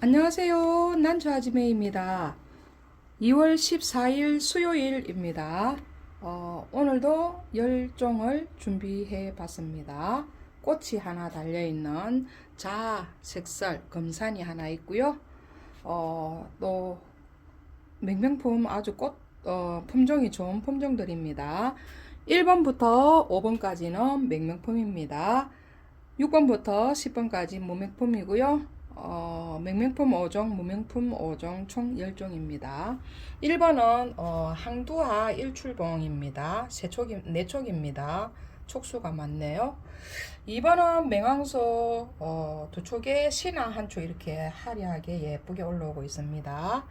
안녕하세요. 난주아지매입니다. 2월 14일 수요일입니다. 어, 오늘도 열종을 준비해 봤습니다. 꽃이 하나 달려있는 자, 색설, 금산이 하나 있고요. 어, 또 맹명품 아주 꽃 어, 품종이 좋은 품종들입니다. 1번부터 5번까지는 맹명품입니다. 6번부터 10번까지 무명품이고요. 어, 맹명품 5종, 무명품 5종 총 10종입니다. 1번은 어, 항두화 일출봉입니다. 세촉이, 네촉입니다. 촉수가 많네요. 2번은 맹황소 어, 두 촉에 신화 한 촉 이렇게 화려하게 예쁘게 올라오고 있습니다.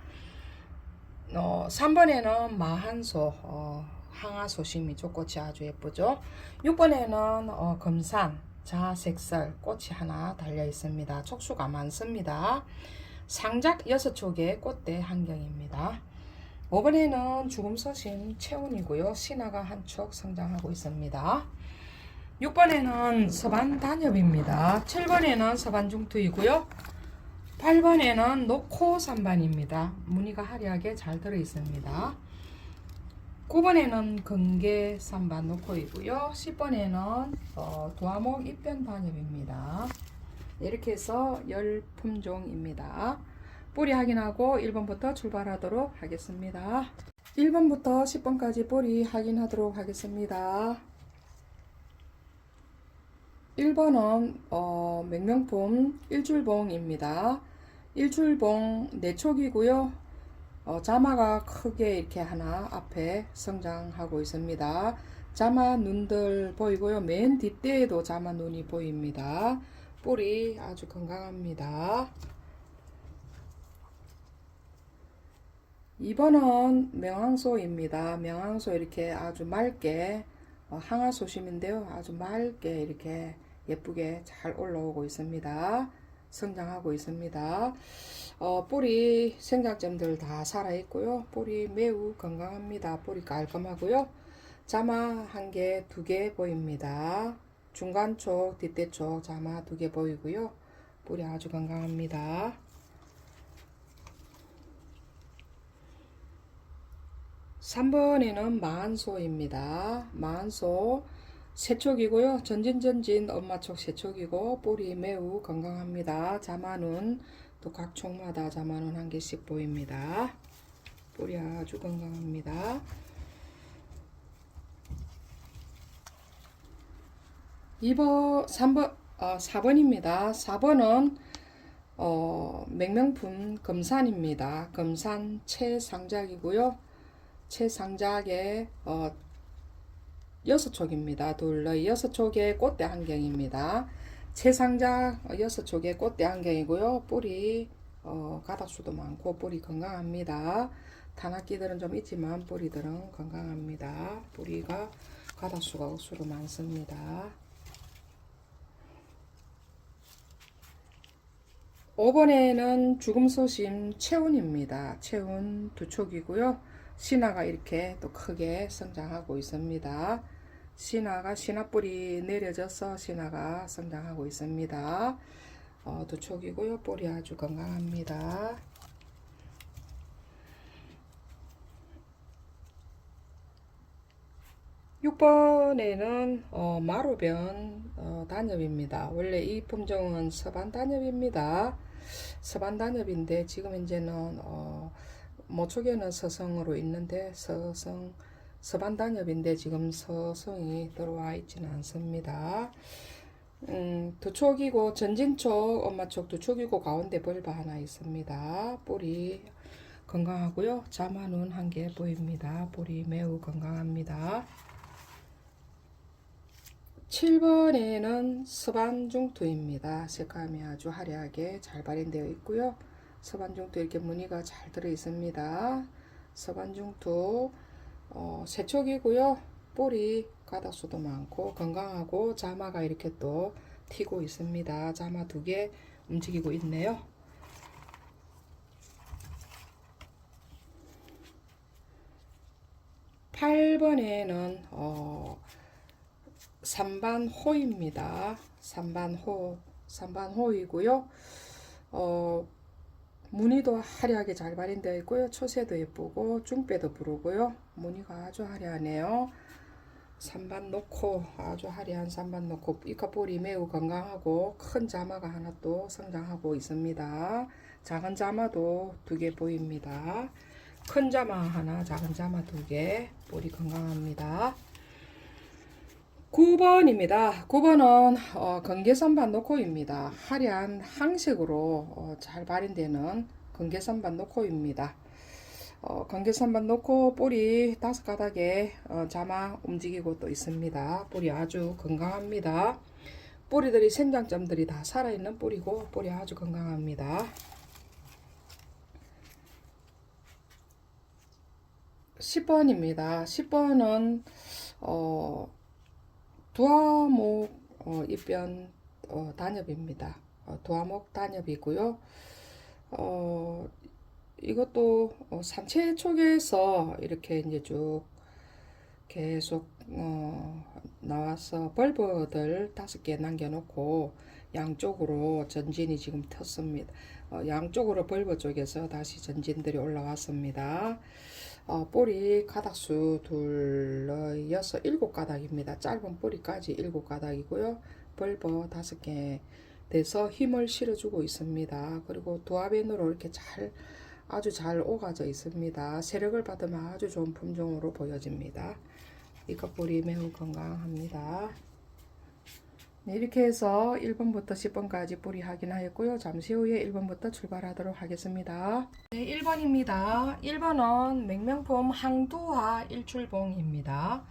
어, 3번에는 마한소 어, 항아소심이 족꽃이 아주 예쁘죠. 6번에는 어, 금산 자색설 꽃이 하나 달려 있습니다. 촉수가 많습니다. 상작 6촉의 꽃대 한경입니다. 5번에는 죽음서심 체온이고요. 신화가 한 촉 성장하고 있습니다. 6번에는 서반 단엽입니다. 7번에는 서반 중투이고요. 8번에는 노코 산반입니다. 무늬가 화려하게 잘 들어 있습니다. 9번에는 건개 산반 노코이고요. 10번에는 어, 도화목 입변 반엽입니다. 이렇게 해서 열 품종입니다. 뿌리 확인하고 1번부터 출발하도록 하겠습니다. 1번부터 10번까지 뿌리 확인하도록 하겠습니다. 1번은 어, 맹명품 일출봉입니다. 일출봉 내촉이고요. 어, 자마가 크게 이렇게 하나 앞에 성장하고 있습니다. 자마 눈들 보이고요. 맨 뒷대에도 자마 눈이 보입니다. 뿌리 아주 건강합니다. 2번은 명황소입니다. 명황소 이렇게 아주 맑게 어, 항아소심인데요. 아주 맑게 이렇게 예쁘게 잘 올라오고 있습니다. 성장하고 있습니다. 어, 뿌리 생장점들 다 살아있고요. 뿌리 매우 건강합니다. 뿌리 깔끔하고요. 자마 한 개, 두 개 보입니다. 중간 쪽, 뒷대 쪽 자마 두 개 보이고요. 뿌리 아주 건강합니다. 3번에는 마한소입니다. 마한소 세촉이고요. 전진전진 엄마촉 세촉이고 뿌리 매우 건강합니다. 자마는 또각 촉마다 자마는 한 개씩 보입니다. 뿌리 아주 건강합니다. 2번, 3번, 어, 4번입니다. 4번은 어, 맹명품 금산입니다. 금산 최상작이고요. 최상작의 어, 여섯 촉입니다. 둘러 여섯 촉의 꽃대 한 경입니다. 최상작 여섯 촉의 꽃대 한 경이고요. 뿌리 어, 가닥수도 많고 뿌리 건강합니다. 단악기들은 좀 있지만 뿌리들은 건강합니다. 뿌리가 가닥수가 억수로 많습니다. 5번에는 죽음 소심 체운입니다. 체운 두 촉이고요. 신화가 이렇게 또 크게 성장하고 있습니다. 신화가 신화뿌리 내려져서 신화가 성장하고 있습니다. 어, 두 촉이고요. 뿌리 아주 건강합니다. (6번에는) 어, 마로변 어, 단엽입니다. 원래 이 품종은 서반 단엽입니다. 서반 단엽인데 지금 현재는 어, 모촉에는 서성으로 있는데 서성 서반 단엽인데 지금 서성이 들어와 있지는 않습니다. 음, 두 촉이고 전진촉 엄마촉 두 촉이고 가운데 벌바 하나 있습니다. 뿌리 건강하고요. 자마눈 한 개 보입니다. 뿌리 매우 건강합니다. 7번에는 서반중투입니다. 색감이 아주 화려하게 잘 발현되어 있고요. 서반중투 이렇게 무늬가 잘 들어 있습니다. 서반중투 어, 세촉이고요. 뿌리 가닥수도 많고 건강하고 자마가 이렇게 또 튀고 있습니다. 자마 두 개 움직이고 있네요. 8번에는 어 3반 호입니다. 3반 호, 3반 호이고요. 어 무늬도 화려하게 잘 발현되어 있고요. 초세도 예쁘고 중배도 부르고요. 무늬가 아주 화려하네요. 3반 놓고 아주 화려한 3반 놓고 이카볼이 매우 건강하고 큰 자마가 하나 또 성장하고 있습니다. 작은 자마도 두 개 보입니다. 큰 자마 하나, 작은 자마 두 개, 볼이 건강합니다. 9번입니다. 9번은 어, 건개선반 노코입니다. 화려한 항색으로 어, 잘 발현되는 건개선반 노코입니다. 어, 건개선반 노코 볼이 다섯 가닥에 어, 자마 움직이고 또 있습니다. 볼이 아주 건강합니다. 뿌리들이 생장점들이 다 살아있는 뿌리고 볼이 아주 건강합니다. 10번입니다. 10번은 어, 두화목 어, 입변 어, 단엽입니다. 어, 두화목 단엽이고요. 어, 이것도 어, 산채 쪽에서 이렇게 이제 쭉 계속 어, 나와서 벌브들 다섯 개 남겨놓고 양쪽으로 전진이 지금 텄습니다. 어, 양쪽으로 벌브 쪽에서 다시 전진들이 올라왔습니다. 어, 뿌리 가닥수 둘, 어, 여섯, 일곱 가닥입니다. 짧은 뿌리까지 일곱 가닥이고요. 벌버 다섯 개 돼서 힘을 실어주고 있습니다. 그리고 두합변으로 이렇게 잘 아주 잘 오가져 있습니다. 세력을 받으면 아주 좋은 품종으로 보여집니다. 이것 뿌리 매우 건강합니다. 네, 이렇게 해서 1번부터 10번까지 뿌리 확인하였고요. 잠시 후에 1번부터 출발하도록 하겠습니다. 네, 1번입니다. 1번은 맹명품 항두화 일출봉입니다.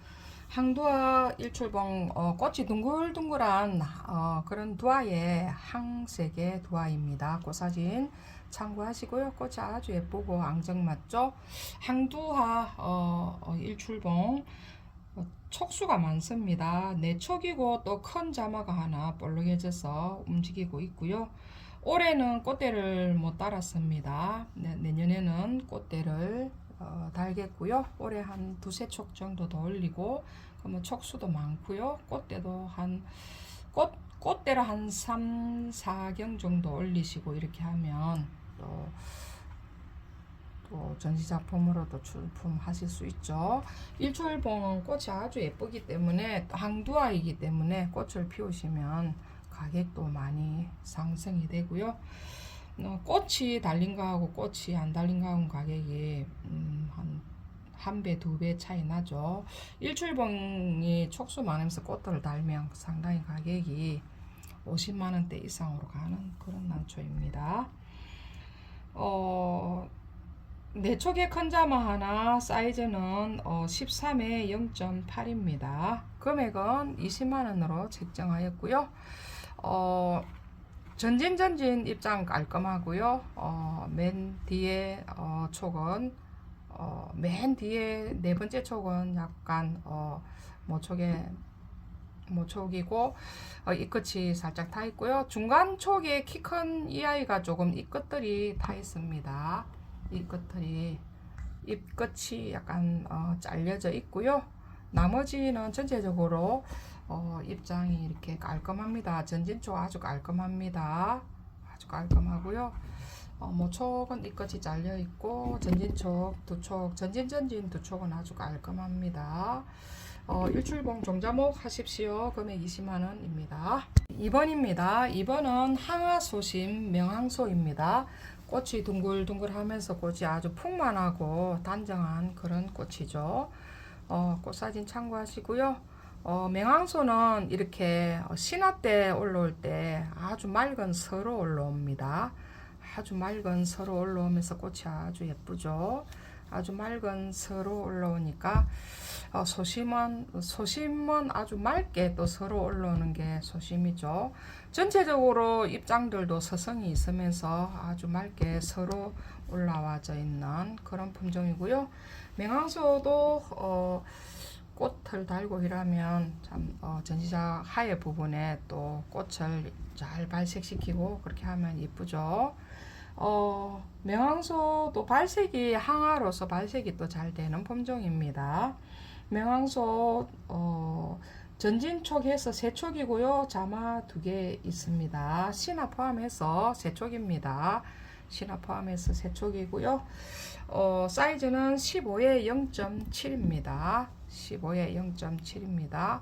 항두화 일출봉 어, 꽃이 둥글둥글한 어, 그런 두화의 항색의 두화입니다. 그 사진 참고하시고요. 꽃이 아주 예쁘고 앙증맞죠? 항두화 어, 어, 일출봉 어, 촉수가 많습니다. 내촉이고 또 큰 자마가 하나 볼록해져서 움직이고 있고요. 올해는 꽃대를 못 달았습니다. 네, 내년에는 꽃대를 어, 달겠고요. 올해 한 두세 촉 정도 더 올리고 그러면 촉수도 많고요. 꽃대도 한 꽃, 꽃대를 한 3, 4경 정도 올리시고 이렇게 하면 또 또 전시작품으로도 출품하실 수 있죠. 일출봉은 꽃이 아주 예쁘기 때문에 항두화이기 때문에 꽃을 피우시면 가격도 많이 상승이 되고요. 어, 꽃이 달린 거하고 꽃이 안 달린 거하고 가격이 음, 한 한 배, 두 배 차이 나죠. 일출봉이 촉수 많으면서 꽃들을 달면 상당히 가격이 50만 원대 이상으로 가는 그런 난초입니다. 어, 내촉의 큰 자마 하나 사이즈는 어, 13에 0.8입니다. 금액은 20만원으로 책정하였고요. 어, 전진 전진 입장 깔끔하고요. 어, 맨 뒤에 어, 촉은 어, 맨 뒤에 네 번째 촉은 약간 어, 모촉에 모촉이고 어, 이 끝이 살짝 타 있고요. 중간 촉에 키 큰 이 아이가 조금 이 끝들이 타 있습니다. 이 끝들이 잎 끝이 약간 어, 잘려져 있고요. 나머지는 전체적으로 어, 입장이 이렇게 깔끔합니다. 전진촉 아주 깔끔합니다. 아주 깔끔하고요. 어, 모촉은 이 끝이 잘려 있고 전진촉 두 촉, 전진 전진 두 촉은 아주 깔끔합니다. 어, 일출봉 종자목 하십시오. 금액 20만원입니다. 2번입니다. 2번은 항아소심 명항소입니다. 꽃이 둥글둥글하면서 꽃이 아주 풍만하고 단정한 그런 꽃이죠. 어, 꽃 사진 참고하시고요. 어, 맹황소는 이렇게 신화 때 올라올 때 아주 맑은 서로 올라옵니다. 아주 맑은 서로 올라오면서 꽃이 아주 예쁘죠. 아주 맑은 서로 올라오니까 어, 소심은 소심은 아주 맑게 또 서로 올라오는 게 소심이죠. 전체적으로 입장들도 서성이 있으면서 아주 맑게 서로 올라와져 있는 그런 품종이고요. 맹황소도 어, 꽃을 달고 이러면 참 어, 전시자 하의 부분에 또 꽃을 잘 발색시키고 그렇게 하면 예쁘죠. 어, 명황소도 발색이 항아로서 발색이 또 잘 되는 품종입니다. 명황소 어, 전진촉에서 세 촉이고요. 자마 두 개 있습니다. 신화 포함해서 세 촉입니다. 신화 포함해서 세 촉이고요. 어, 사이즈는 15에 0.7입니다. 15에 0.7입니다.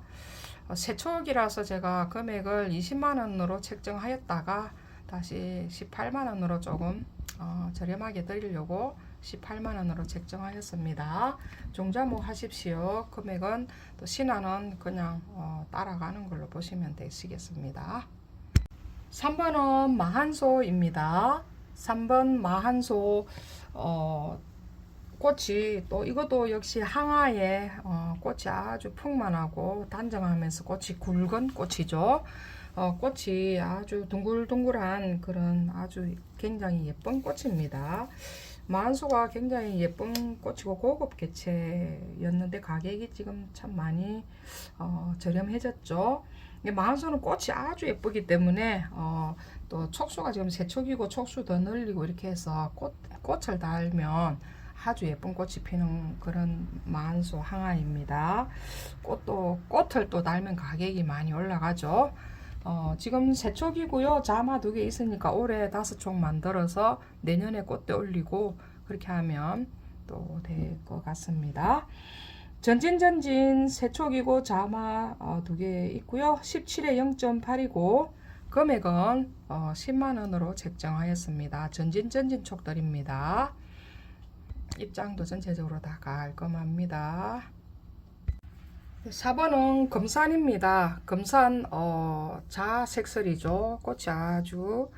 어, 세 촉이라서 제가 금액을 20만 원으로 책정하였다가 다시 18만 원으로 조금 어, 저렴하게 드리려고 18만 원으로 책정하였습니다. 종자모 하십시오. 금액은 또 신화는 그냥 어, 따라가는 걸로 보시면 되시겠습니다. 3번은 마한소입니다. 3번 마한소 어, 꽃이 또 이것도 역시 항아에 어, 꽃이 아주 풍만하고 단정하면서 꽃이 굵은 꽃이죠. 어, 꽃이 아주 둥글둥글한 그런 아주 굉장히 예쁜 꽃입니다. 만수가 굉장히 예쁜 꽃이고 고급 개체였는데 가격이 지금 참 많이 어, 저렴해졌죠. 만수는 꽃이 아주 예쁘기 때문에 어, 또 촉수가 지금 세 촉이고 촉수 더 늘리고 이렇게 해서 꽃, 꽃을 달면 아주 예쁜 꽃이 피는 그런 만수 항아입니다. 꽃도 꽃을 또 달면 가격이 많이 올라가죠. 어, 지금 세 촉이고요. 자마 두 개 있으니까 올해 다섯 촉 만들어서 내년에 꽃대 올리고 그렇게 하면 또 될 것 같습니다. 전진 전진 세 촉이고 자마 어, 두개 있고요. 17에 0.8이고 금액은 어, 10만 원으로 책정하였습니다. 전진 전진 촉들입니다. 입장도 전체적으로 다 깔끔합니다. 4번은 금산입니다. 금산 어, 자색설이죠. 꽃이 아주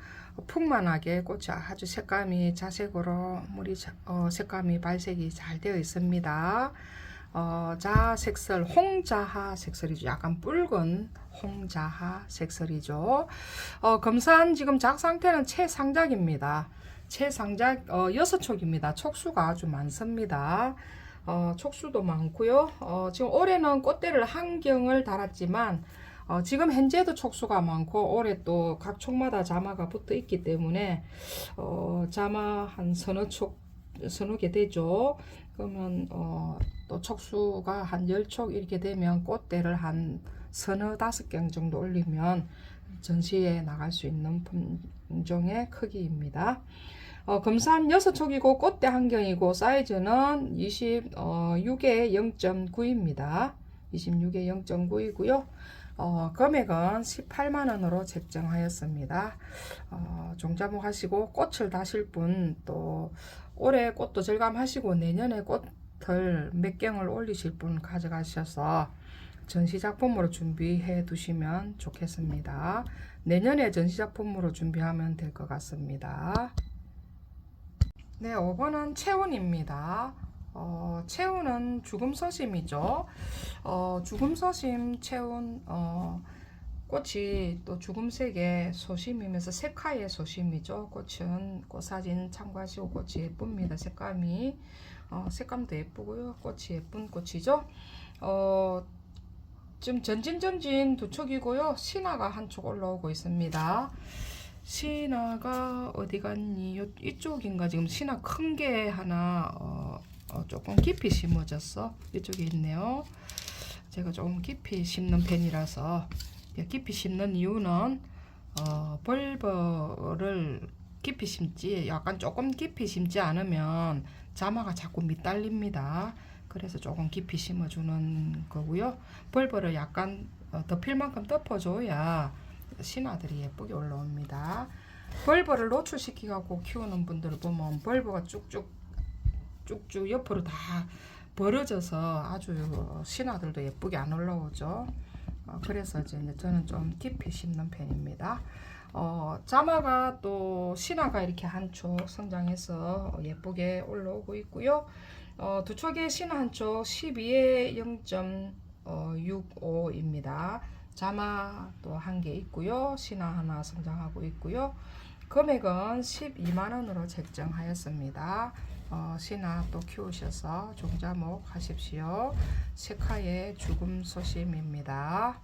풍만하게 꽃이 아주 색감이 자색으로 물이 자- 어, 색감이 발색이 잘 되어 있습니다. 어, 자색설 홍자하 색설이죠. 약간 붉은 홍자하 색설이죠. 어, 금산 지금 작 상태는 최상작입니다. 최상작 어, 여섯 촉입니다. 촉수가 아주 많습니다. 어, 촉수도 많고요. 어, 지금 올해는 꽃대를 한 경을 달았지만 어, 지금 현재도 촉수가 많고 올해 또 각 촉마다 자마가 붙어 있기 때문에 어, 자마 한 서너 촉 서너 개 되죠. 그러면 어, 또 촉수가 한 열 촉 이렇게 되면 꽃대를 한 서너 다섯 경 정도 올리면 전시에 나갈 수 있는 품종의 크기입니다. 어, 금산 6촉이고 꽃대 한경이고 사이즈는 26에 0.9입니다. 26에 0.9이고요. 어, 금액은 18만 원으로 책정하였습니다. 어, 종자목 하시고 꽃을 다실 분 또 올해 꽃도 절감하시고 내년에 꽃을 몇 경을 올리실 분 가져가셔서 전시작품으로 준비해 두시면 좋겠습니다. 내년에 전시작품으로 준비하면 될 것 같습니다. 네, 5번은 체운입니다. 어, 체운은 죽음 서심이죠. 어, 죽음 서심 체운 어, 꽃이 또 죽음색의 소심이면서 색화의 소심이죠. 꽃은 꽃사진 참고하시고 꽃이 예쁩니다. 색감이 어, 색감도 예쁘고요. 꽃이 예쁜 꽃이죠. 어, 지금 전진전진 두 촉이고요. 신화가 한 촉 올라오고 있습니다. 신화가 어디 갔니? 요, 이쪽인가 지금 신화 큰 게 하나 어, 어, 조금 깊이 심어졌어. 이쪽에 있네요. 제가 조금 깊이 심는 편이라서 예, 깊이 심는 이유는 어, 벌버를 깊이 심지 약간 조금 깊이 심지 않으면 자마가 자꾸 밑달립니다. 그래서 조금 깊이 심어주는 거고요. 벌버를 약간 어, 덮일 만큼 덮어줘야 신화들이 예쁘게 올라옵니다. 벌버를 노출시키고 키우는 분들을 보면 벌버가 쭉쭉 쭉쭉 옆으로 다 벌어져서 아주 신화들도 예쁘게 안 올라오죠. 어, 그래서 이제 저는 좀 깊이 심는 편입니다. 어, 자마가 또 신화가 이렇게 한촉 성장해서 예쁘게 올라오고 있고요. 어, 두 촉의 신화 한촉 12에 0.65입니다. 자마 또한개 있고요. 신화 하나 성장하고 있고요. 금액은 12만 원으로 책정하였습니다. 어, 신화 또 키우셔서 종자목 하십시오. 색화의 죽음 소심입니다.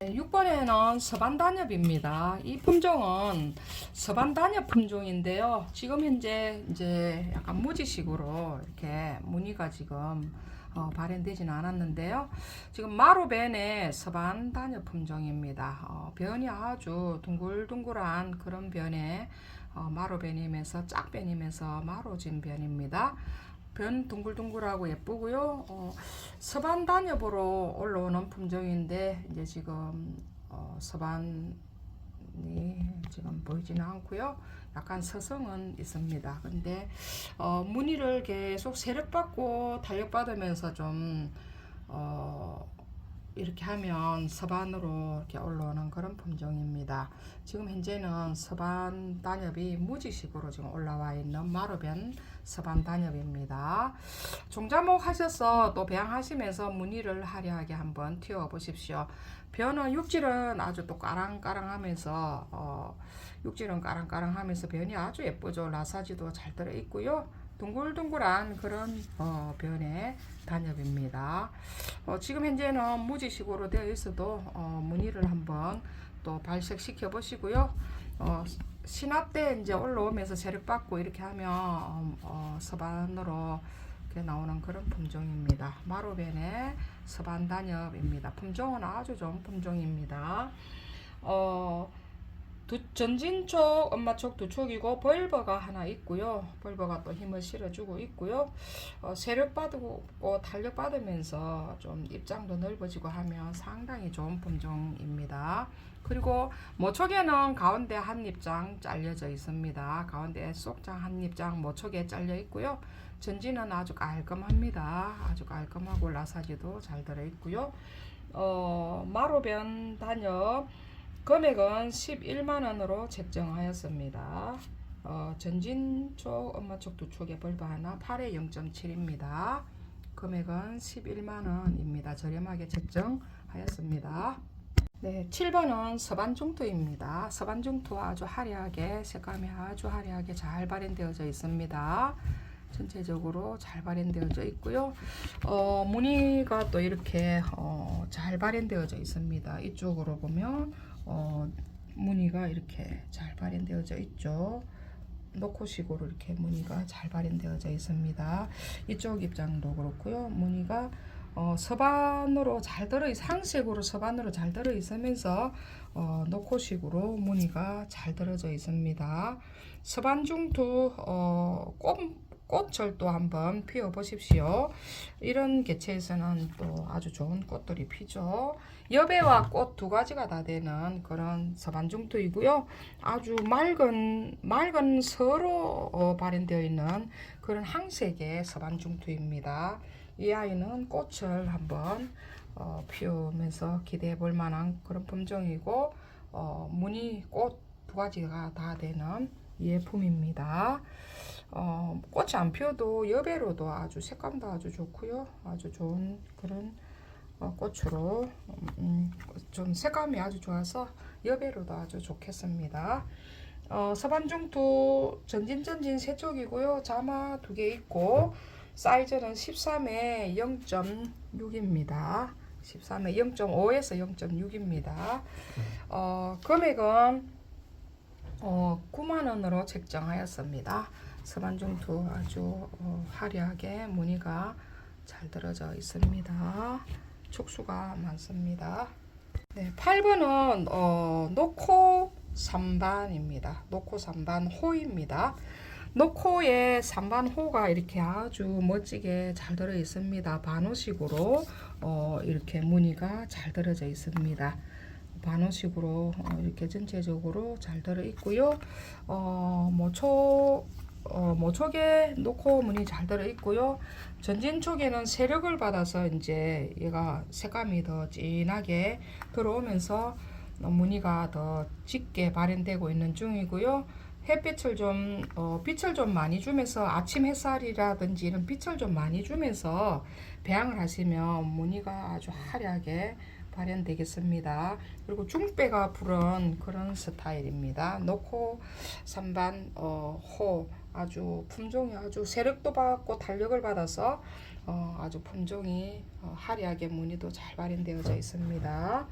6번에는 서반단엽입니다. 이 품종은 서반단엽 품종인데요. 지금 현재 이제 약간 무지식으로 이렇게 무늬가 지금 어, 발현되지는 않았는데요. 지금 마루벤의 서반단엽 품종입니다. 어, 변이 아주 둥글둥글한 그런 변에 어, 마루벤이면서 짝변이면서 마루진 변입니다. 변 둥글둥글하고 예쁘고요. 어, 서반 단엽으로 올라오는 품종인데 이제 지금 어, 서반이 지금 보이지는 않고요. 약간 서성은 있습니다. 근데 어, 무늬를 계속 세력받고 탄력받으면서 좀 어, 이렇게 하면 서반으로 이렇게 올라오는 그런 품종입니다. 지금 현재는 서반 단엽이 무지식으로 지금 올라와 있는 마루변 서반 단엽입니다. 종자목 하셔서 또 배양하시면서 무늬를 화려하게 한번 튀어 보십시오. 변은 육질은 아주 또 까랑까랑하면서 어, 육질은 까랑까랑하면서 변이 아주 예쁘죠. 라사지도 잘 들어 있고요. 둥글둥글한 그런 어, 변의 단엽입니다. 어, 지금 현재는 무지식으로 되어 있어도 어, 무늬를 한번 또 발색시켜 보시고요. 어, 신화 때 이제 올라오면서 세력받고 이렇게 하면 어, 어, 서반으로 이렇게 나오는 그런 품종입니다. 마루벤의 서반 단엽입니다. 품종은 아주 좋은 품종입니다. 어, 두, 전진 쪽, 엄마 쪽두 촉이고 벌버가 하나 있고요. 벌버가 또 힘을 실어주고 있고요. 어, 세력 받고 어, 탄력 받으면서 좀 입장도 넓어지고 하면 상당히 좋은 품종입니다. 그리고 모촉에는 가운데 한 입장 잘려져 있습니다. 가운데 쏙장 한 입장 모촉에 잘려 있고요. 전진은 아주 깔끔합니다. 아주 깔끔하고 라사지도 잘 들어 있고요. 어, 마로변 단엽 금액은 11만 원으로 책정하였습니다. 어, 전진 쪽, 엄마 쪽두 쪽에 벌브 하나 8에 0.7입니다. 금액은 11만 원입니다. 저렴하게 책정하였습니다. 네, 7번은 서반중투입니다. 서반중투 아주 화려하게 색감이 아주 화려하게 잘 발현되어져 있습니다. 전체적으로 잘 발현되어져 있고요. 어, 무늬가 또 이렇게 어, 잘 발현되어져 있습니다. 이쪽으로 보면 어, 무늬가 이렇게 잘 발현되어져 있죠. 노코식으로 이렇게 무늬가 잘 발현되어져 있습니다. 이쪽 입장도 그렇고요. 무늬가 어, 서반으로 잘 들어 있, 상색으로 서반으로 잘 들어 있으면서 어, 노코식으로 무늬가 잘 들어져 있습니다. 서반 중투 어, 꽃 또 한번 피워 보십시오. 이런 개체에서는 또 아주 좋은 꽃들이 피죠. 여배와 꽃 두 가지가 다 되는 그런 서반중투이고요. 아주 맑은 맑은 서로 어, 발현되어 있는 그런 항색의 서반중투입니다. 이 아이는 꽃을 한번 어, 피우면서 기대해 볼 만한 그런 품종이고 어, 무늬 꽃 두 가지가 다 되는 예품입니다. 어, 꽃이 안 피어도 여배로도 아주 색감도 아주 좋고요. 아주 좋은 그런 어, 꽃으로 음, 좀 색감이 아주 좋아서 여배로도 아주 좋겠습니다. 어, 서반중투 전진전진 세 쪽이고요. 자마 두 개 있고 사이즈는 13에 0.6입니다. 13에 0.5에서 0.6입니다. 어, 금액은 어, 9만 원으로 책정하였습니다. 서반중투 아주 어, 화려하게 무늬가 잘 들어져 있습니다. 촉수가 많습니다. 네, 8번은 어, 노코 3반입니다. 노코 3반 호입니다. 노코에 3반 호가 이렇게 아주 멋지게 잘 들어 있습니다. 반호식으로 어, 이렇게 무늬가 잘 들어져 있습니다. 반호식으로 어, 이렇게 전체적으로 잘 들어 있고요. 어, 모초 어, 모촉에 놓고 무늬 잘 들어 있고요. 전진 쪽에는 세력을 받아서 이제 얘가 색감이 더 진하게 들어오면서 무늬가 더 짙게 발현되고 있는 중이고요. 햇빛을 좀 어, 빛을 좀 많이 주면서 아침 햇살이라든지 이런 빛을 좀 많이 주면서 배양을 하시면 무늬가 아주 화려하게 발현되겠습니다. 그리고 중배가 부른 그런 스타일입니다. 놓고 3반 어, 호 아주 품종이 아주 세력도 받고 탄력을 받아서 어, 아주 품종이 어, 화려하게 무늬도 잘 발현되어져 있습니다.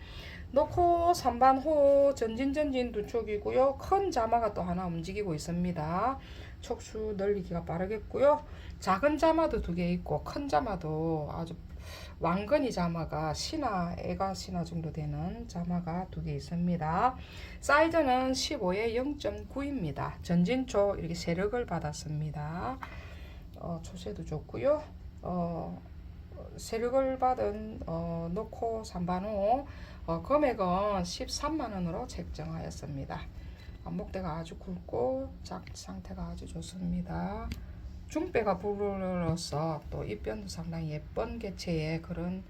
놓고 선반호 전진전진 두 쪽이고요. 큰 자마가 또 하나 움직이고 있습니다. 촉수 늘리기가 빠르겠고요. 작은 자마도 두 개 있고 큰 자마도 아주 왕건이 자마가 신화, 애가 신화 정도 되는 자마가 두 개 있습니다. 사이즈는 15에 0.9입니다. 전진초 이렇게 세력을 받았습니다. 어, 초세도 좋고요. 어, 세력을 받은 어, 노코 삼반호 어, 금액은 13만 원으로 책정하였습니다. 목대가 아주 굵고 작 상태가 아주 좋습니다. 중배가 불러서 또 입변도 상당히 예쁜 개체의 그런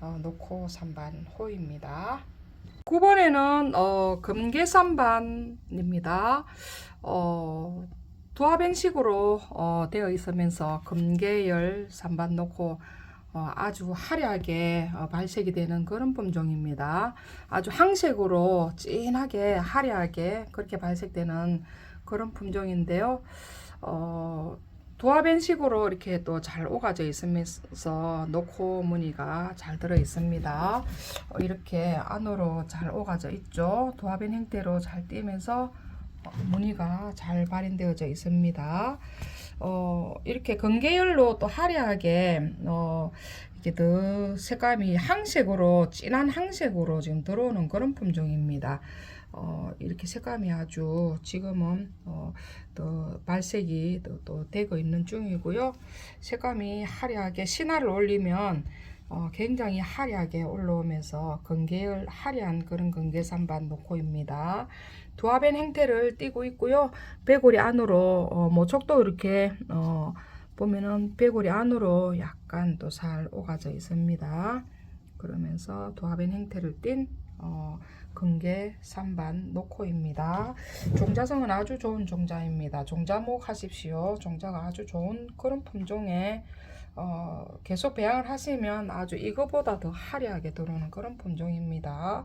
어, 노코 삼반호입니다. 9번에는 어, 금계삼반입니다. 어, 두합행식으로 어, 되어 있으면서 금계열 삼반 놓고 어, 아주 화려하게 어, 발색이 되는 그런 품종입니다. 아주 항색으로 진하게 화려하게 그렇게 발색되는 그런 품종인데요. 어, 두합엔식으로 이렇게 또 잘 오가져 있으면서 노코 무늬가 잘 들어 있습니다. 어, 이렇게 안으로 잘 오가져 있죠. 두합엔 형태로 잘 띄면서 어, 무늬가 잘 발현되어져 있습니다. 어, 이렇게 건계열로 또 화려하게 어, 이렇게 더 색감이 항색으로 진한 항색으로 지금 들어오는 그런 품종입니다. 어, 이렇게 색감이 아주 지금은 어, 또 발색이 또, 또 되고 있는 중이고요. 색감이 화려하게 신화를 올리면 어, 굉장히 화려하게 올라오면서 건계열 화려한 그런 건계산반 노코입니다. 두합엔 형태를 띠고 있고요. 배골이 안으로 어, 모촉도 이렇게 어, 보면은 배골이 안으로 약간 또 살 오가져 있습니다. 그러면서 두합엔 형태를 띤 어, 근개 3반 노코입니다. 종자성은 아주 좋은 종자입니다. 종자목 하십시오. 종자가 아주 좋은 그런 품종에 어, 계속 배양을 하시면 아주 이거보다 더 화려하게 들어오는 그런 품종입니다.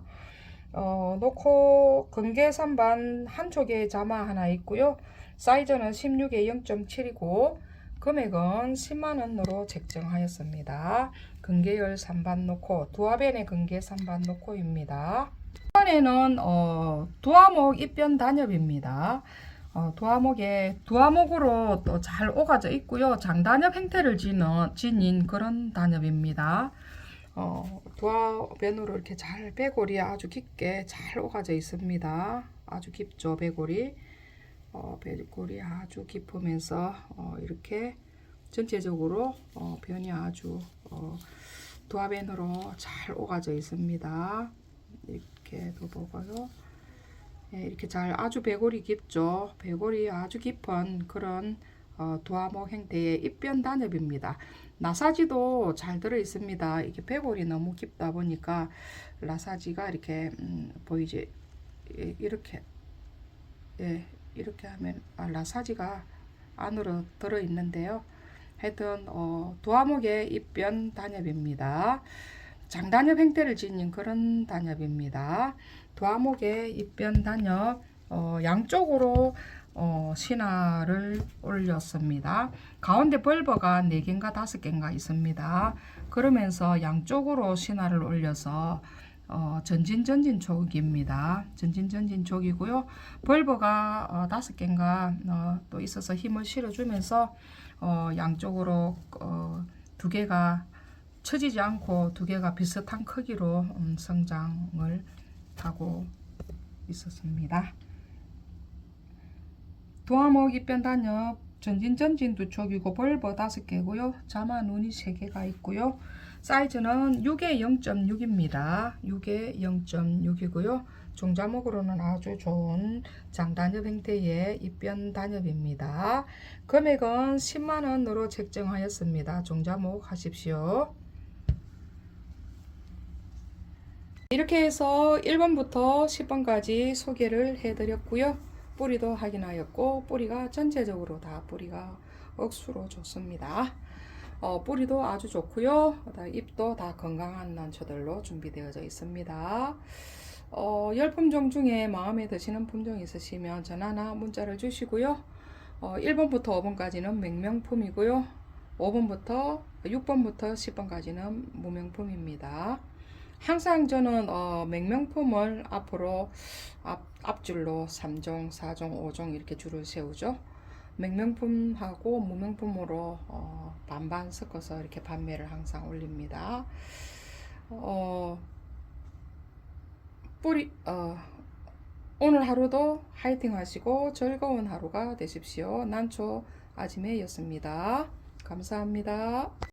어, 놓고 근개 3반 한쪽에 자마 하나 있고요. 사이즈는 16에 0.7이고 금액은 10만원으로 책정하였습니다. 근계열 3반 놓고 두화변의 근계 3반 놓고입니다. 이번에는 어, 두화목 입변 단엽입니다. 어, 두화목에 두화목으로 또 잘 오가져 있고요. 장단엽 형태를 지는, 지닌 그런 단엽입니다. 어, 두화변으로 이렇게 잘 배골이 아주 깊게 잘 오가져 있습니다. 아주 깊죠 배골이. 어, 배골이 아주 깊으면서 어, 이렇게 전체적으로 어, 변이 아주 어, 두화변으로 잘 오가져 있습니다. 이렇게도 보고요. 예, 이렇게 잘 아주 배골이 깊죠. 배골이 아주 깊은 그런 어, 두화목 형태의 입변 단엽입니다. 나사지도 잘 들어 있습니다. 이게 배골이 너무 깊다 보니까 나사지가 이렇게 음, 보이지 예, 이렇게 예, 이렇게 하면 아, 나사지가 안으로 들어 있는데요. 하여튼 어, 두화목의 입변 단엽입니다. 장단엽 형태를 지닌 그런 단엽입니다. 두화목의 입변 단엽 어, 양쪽으로 어, 신화를 올렸습니다. 가운데 벌버가 4개인가 5개인가 있습니다. 그러면서 양쪽으로 신화를 올려서 어, 전진전진족입니다. 전진전진족이고요. 벌버가 어, 5개인가 어, 또 있어서 힘을 실어주면서 어, 양쪽으로 어, 두 개가 처지지 않고 두 개가 비슷한 크기로 음, 성장을 하고 있었습니다. 도화목 입변 단엽 전진전진 두 촉이고 벌버 다섯 개고요. 자마 눈이 세 개가 있고요. 사이즈는 6에 0.6입니다. 6에 0.6이고요. 종자목으로는 아주 좋은 장단엽 형태의 입변 단엽입니다. 금액은 10만원으로 책정하였습니다. 종자목 하십시오. 이렇게 해서 1번부터 10번까지 소개를 해드렸고요. 뿌리도 확인하였고 뿌리가 전체적으로 다 뿌리가 억수로 좋습니다. 어, 뿌리도 아주 좋고요. 잎도 다 건강한 난초들로 준비되어져 있습니다. 어, 열 품종 중에 마음에 드시는 품종이 있으시면 전화나 문자를 주시고요. 어, 1번부터 5번까지는 맹명품이고요. 5번부터 6번부터 10번까지는 무명품입니다. 항상 저는 어, 맹명품을 앞으로 앞, 앞줄로 3종, 4종, 5종 이렇게 줄을 세우죠. 맹명품하고 무명품으로 어, 반반 섞어서 이렇게 판매를 항상 올립니다. 어, 뿌리 어, 오늘 하루도 화이팅 하시고 즐거운 하루가 되십시오. 난초 아지매였습니다. 감사합니다.